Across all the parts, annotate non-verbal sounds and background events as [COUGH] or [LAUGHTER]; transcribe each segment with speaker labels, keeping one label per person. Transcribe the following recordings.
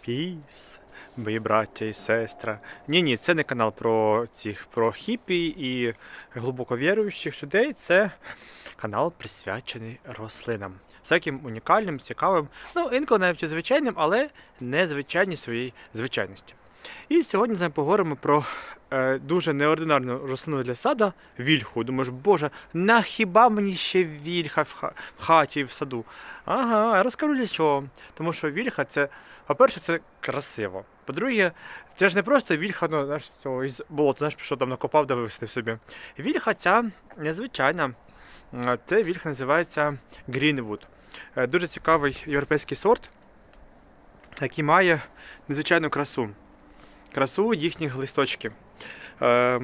Speaker 1: Піс, мої браття і сестра. Ні, ні, це не канал про цих про хіпі і глибоко віруючих людей. Це канал присвячений рослинам. Всяким унікальним, цікавим, ну інколи навіть звичайним, але незвичайній своїй звичайності. І сьогодні з вами поговоримо про е, дуже неординарну рослину для сада вільху. Думаєш, боже, на хіба мені ще вільха в, ха- в хаті в саду? Ага, я розкажу для чого. Тому що вільха це, по-перше, це красиво. По-друге, це ж не просто вільха, ну, знаєш, цього із болота, знаєш, що там накопав да вивезти собі. Вільха ця незвичайна. Це вільха називається Greenwood. Е, Дуже цікавий європейський сорт, який має незвичайну красу. Красу їхніх листочків. Е,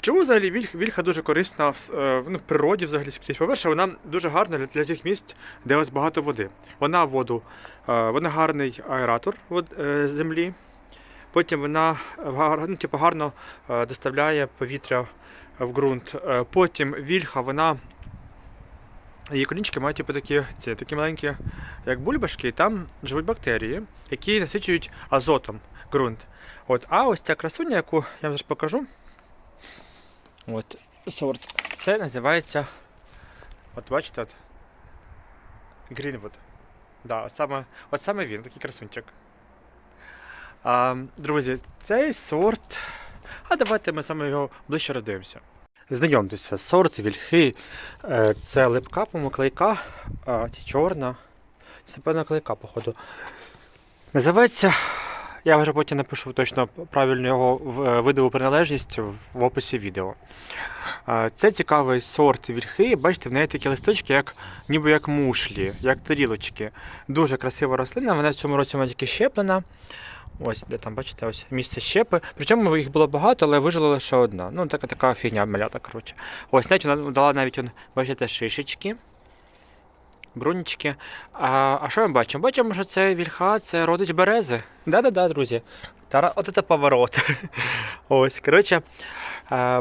Speaker 1: Чому взагалі вільх- вільха дуже корисна в, е, ну, в природі взагалі скрізь? По-перше, вона дуже гарна для, для тих місць, де у вас багато води. Вона воду, е, вона гарний аератор вод, е, землі. Потім вона ну, типу, гарно доставляє повітря в ґрунт. Потім вільха, вона. Її корінчики мають типу, такі, ці, такі маленькі, як бульбашки, і там живуть бактерії, які насичують азотом ґрунт. От, а ось ця красуня, яку я вам покажу. От, сорт. Це називається. От бачите, от. Greenwood. Да, от саме, от саме він, такий красунчик. А, друзі, цей сорт. А давайте ми саме його ближче роздивимося. Знайомтеся, сорт вільхи. Е, Це липка, по клейка, а, ці чорна. Це певна клейка, походу. Називається. Я вже потім напишу точно правильно його е, видову приналежність в описі відео. Е, Це цікавий сорт вільхи. Бачите, в неї такі листочки, як, ніби як мушлі, як тарілочки. Дуже красива рослина, вона в цьому році вона тільки щеплена. Ось, де там, бачите, ось місце щепи. Причому їх було багато, але вижила лише одна. Ну, така така фігня малята, коротше. Ось, навіть вона дала навіть, бачите, шишечки. Брунічки. А, а що ми бачимо? Бачимо, що це вільха, це родич берези. Да-да-да, друзі. Тара, от це поворот. [LAUGHS] Ось, коротше,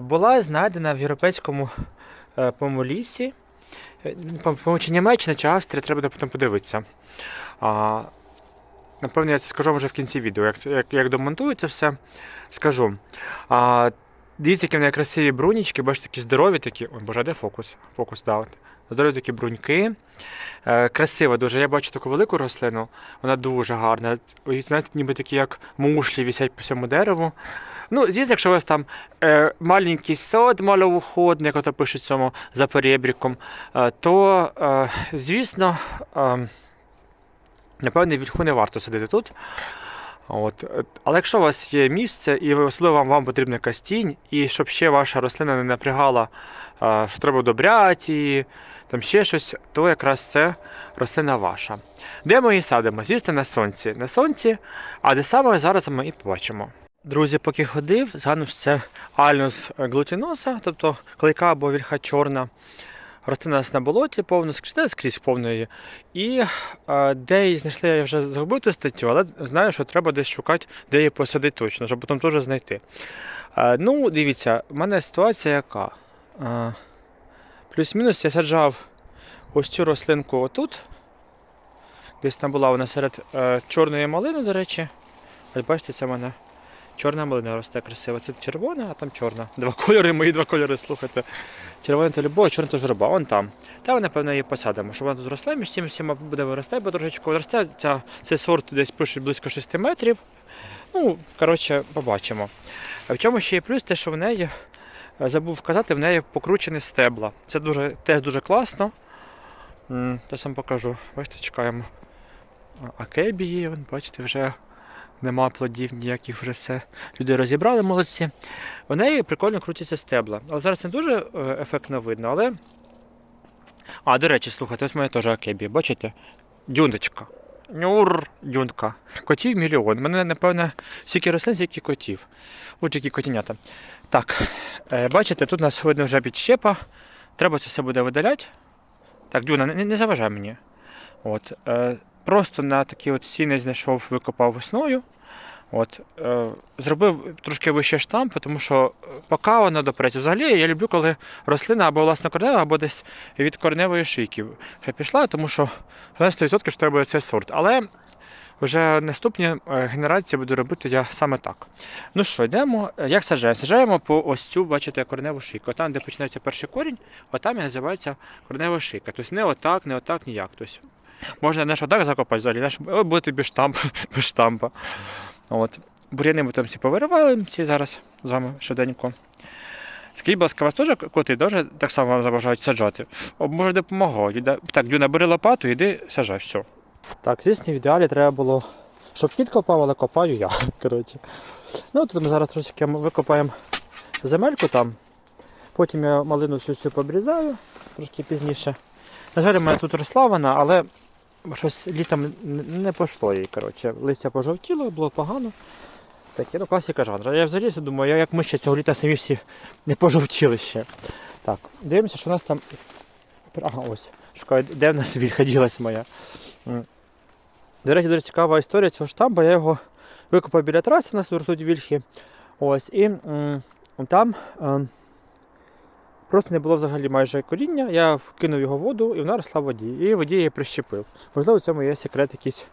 Speaker 1: була знайдена в європейському е, по-моєму, лісі. Е, По-моєму, чи Німеччина, чи Австрія, треба потім подивитися. Напевно, я це скажу вже в кінці відео, як, як, як домонтується все, скажу. А, дивіться, які в неї красиві брунічки, бачите, такі здорові такі. Ой, боже, де фокус? Фокус, да. Здорові такі бруньки. Е, красива дуже. Я бачу таку велику рослину, вона дуже гарна. Знаєте, ніби такі, як мушлі висять по всьому дереву. Ну, звісно, якщо у вас там е, маленький сад малоуходний, як ото пишуть цьому за перебріком, е, то, е, звісно, е, напевне, вільху не варто садити тут. От. Але якщо у вас є місце, і особливо вам, вам потрібна якась тінь, і щоб ще ваша рослина не напрягала, що треба удобряти її, там ще щось, то якраз це рослина ваша. Де ми її садимо? Звісно, на сонці. На сонці, а де саме зараз ми і побачимо. Друзі, поки ходив, згадав, що це альнус глутіноса, тобто клейка або вільха чорна. Росте нас на болоті повно скрізь, скрізь повної. І е, де її знайшли, я вже зробив ту статтю, але знаю, що треба десь шукати, де її посадити точно, щоб потім теж знайти. Е, ну, дивіться, в мене ситуація яка. Е, плюс-мінус я саджав ось цю рослинку отут. Десь там була вона серед е, чорної малини, до речі. Ось бачите, це в мене чорна малина росте красиво. Це червона, а там чорна. Два кольори, мої два кольори, слухайте. Червона то любов, а чорна то журба. Вон там. Та ми, напевно, її посадимо, щоб вона тут росла, між цим всіма буде вирости, бо трошечку росте. Ця, цей сорт десь пишуть близько 6 метрів. Ну, коротше, побачимо. А в чому ще є плюс, те, що в неї, е, забув вказати, в неї покручені стебла. Це дуже, теж дуже класно. Зараз вам покажу. Бачите, чекаємо. Акебії, бачите, вже нема плодів ніяких, вже все. Люди розібрали, молодці. У неї прикольно крутяться стебла. Але зараз не дуже е, ефектно видно, але. А, до речі, слухайте, ось моя теж акебія, бачите? Дюндочка. Нюр, дюндка. Котів мільйон. У мене, напевно, стільки рослин, стільки котів. Ось які котенята. Так, е, бачите, тут у нас видно вже підщепа. Треба це все буде видаляти. Так, Дюна, не, не заважай мені. От, е, просто на такі от сіни знайшов, викопав весною. От, е, зробив трошки вище штамп, тому що е, поки вона допреться. Взагалі я люблю, коли рослина або власне корнева, або десь від корневої шийки ще пішла, тому що 90% що треба цей сорт. Але вже наступні е, генерації буду робити я саме так. Ну що, йдемо. Е, Як саджаємо? Саджаємо по ось цю, бачите, кореневу шийку. Там, де починається перший корінь, отам і називається коренева шийка. Тобто не отак, не отак, ніяк. Тобто, можна не отак закопати взагалі, буде тобі штамп, [LAUGHS] без штампа. От. Бур'яни ми там всі повиривали, ці зараз з вами швиденько. Скажіть, будь ласка, вас теж коти дуже так само вам забажають саджати? О, може, допомагають. Так, Дюна, бери лопату, іди саджай, все. Так, звісно, в ідеалі треба було, щоб кіт копав, але копаю я. [LAUGHS] Коротше. Ну, тут ми зараз трошки викопаємо земельку там. Потім я малину всю цю побрізаю трошки пізніше. На жаль, у мене тут росла вона, але щось літом не пішло їй. Коротше. Листя пожовтіло, було погано. Таке, ну класика жанру. Я взагалі думаю, як ми ще цього літа самі всі не пожовтіли ще. Так, дивимося, що у нас там. Ага, ось. Шукаю, де в нас вільха ділась моя. До речі, дуже цікава історія цього штампа. Я його викопав біля траси, у нас тут ростуть вільхи. Ось, і м, там ем, просто не було взагалі майже коріння. Я вкинув його в воду і вона росла в воді. І в воді я її прищепив. Можливо, в цьому є секрет якийсь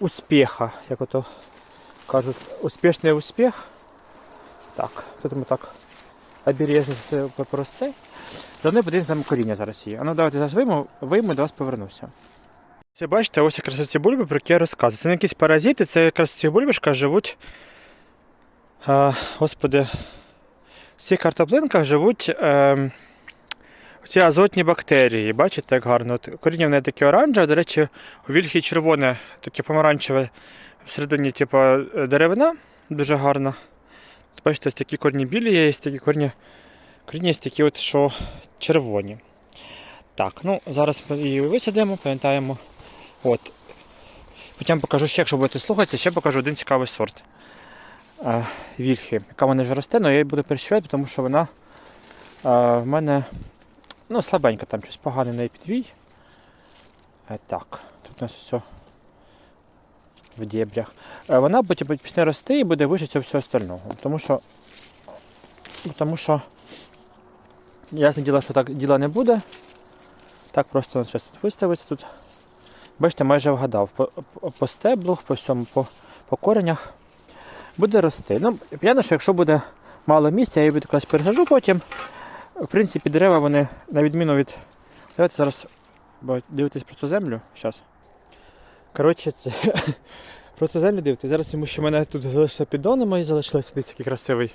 Speaker 1: успіха, як ото кажуть, успішний успіх. Так, тут ми так обережно все попросце. Заодно подивимося там коріння зараз є. А ну давайте зараз вийму, вийму до вас повернуся. Це бачите, ось якраз ці бульби, про які я розказую. Це не якісь паразити, це якраз в цих бульбашках живуть. А, господи, цих картоплинках живуть е, ці азотні бактерії. Бачите, як гарно. От коріння в неї таке оранжеве, до речі, у вільхі червоне, таке помаранчеве всередині, типу, е, деревина, дуже гарна. Бачите, ось такі корні білі є, такі корні, коріння є такі, от, що червоні. Так, ну зараз ми її висадимо, пам'ятаємо. От. Потім покажу ще, якщо будете слухатися, ще покажу один цікавий сорт вільхи, яка в мене вже росте, але я її буду перещувати, тому що вона е, в мене ну, слабенька, там щось погане неї підвій. Е, так, тут у нас все в дебрях. Е, вона потім почне рости і буде вище цього всього остального. Тому що, тому що ясне діло, що так діла не буде. Так просто зараз виставиться тут. Бачите, майже вгадав. По, по стеблу, по всьому, по, по коренях буде рости. Ну, п'яно, що якщо буде мало місця, я її якось пересажу потім. В принципі, дерева вони, на відміну від. Давайте зараз бо дивитесь про цю землю. Щас. Коротше, це. [LAUGHS] Про цю землю дивитесь. Зараз тому що в мене тут залишилися піддони мої, залишилися десь такий красивий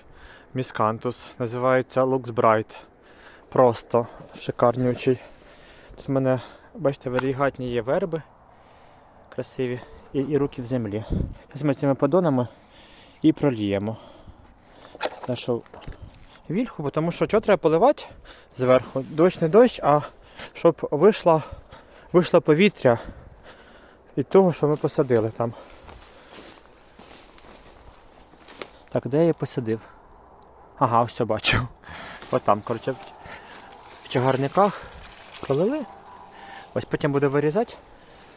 Speaker 1: міскантус. Називається Lux Bright. Просто шикарнючий. Тут в мене, бачите, варігатні є верби красиві і, і руки в землі. Ми цими подонами і проліємо нашу вільху, тому що що треба поливати зверху? Дощ не дощ, а щоб вийшло, вийшло повітря від того, що ми посадили там. Так, де я посадив? Ага, все бачу. От там, коротше, в чагарниках полили. Ось потім буду вирізати.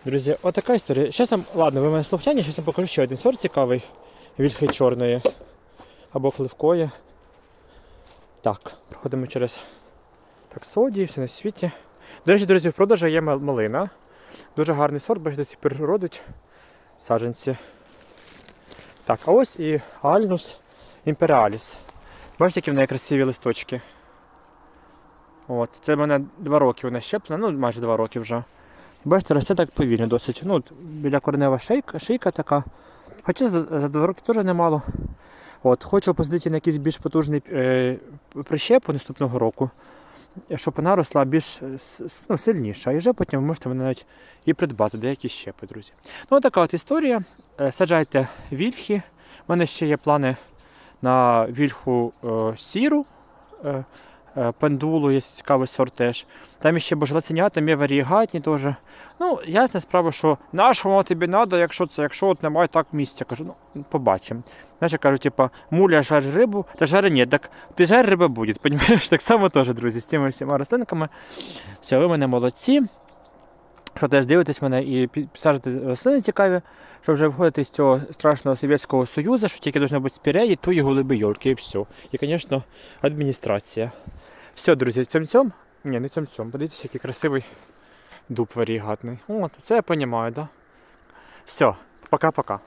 Speaker 1: Друзі, отака історія. Зараз ладно, ви мене слухняні, зараз вам покажу ще один сорт цікавий. Вільхи чорної або хливкої. Так, проходимо через таксодії, все на світі. До речі, друзі, в продажу є малина. Дуже гарний сорт, бачите, ці родить саджанці. Так, а ось і Альнус імперіаліс. Бачите, які в неї красиві листочки. От, це в мене два роки вона щеплена, ну майже два роки вже. Бачите, росте так повільно досить. Ну, біля коренева шийка, шийка така. Хоча за, два роки теж немало. От, хочу посадити на якийсь більш потужний е, прищеп наступного року, щоб вона росла більш е, ну, сильніша. І вже потім ви можете навіть і придбати деякі щепи, друзі. Ну, така от історія. Е, Саджайте вільхи. У мене ще є плани на вільху е, сіру. Е, пендулу, є цікавий сорт теж. Там ще божлаценя, там є варігатні теж. Ну, ясна справа, що нашого воно тобі треба, якщо це, якщо от немає так місця. Кажу, ну, побачимо. Знаєш, я кажу, типа, муля жарь рибу, та жари ні, так ти жарь риба буде. [LAUGHS] розумієш? Так само теж, друзі, з цими всіма рослинками. Все, ви мене молодці. Що теж дивитесь мене і пі- підсаджуєте рослини цікаві, що вже виходите з цього страшного Совєтського Союзу, що тільки должно бути спіреї, туї голуби йолки і все. І, звісно, адміністрація. Все, друзі, цьом-цьом. Ні, не цьом-цьом. Подивіться, який красивий дуб варігатний. От, це я розумію, да? Все, пока-пока.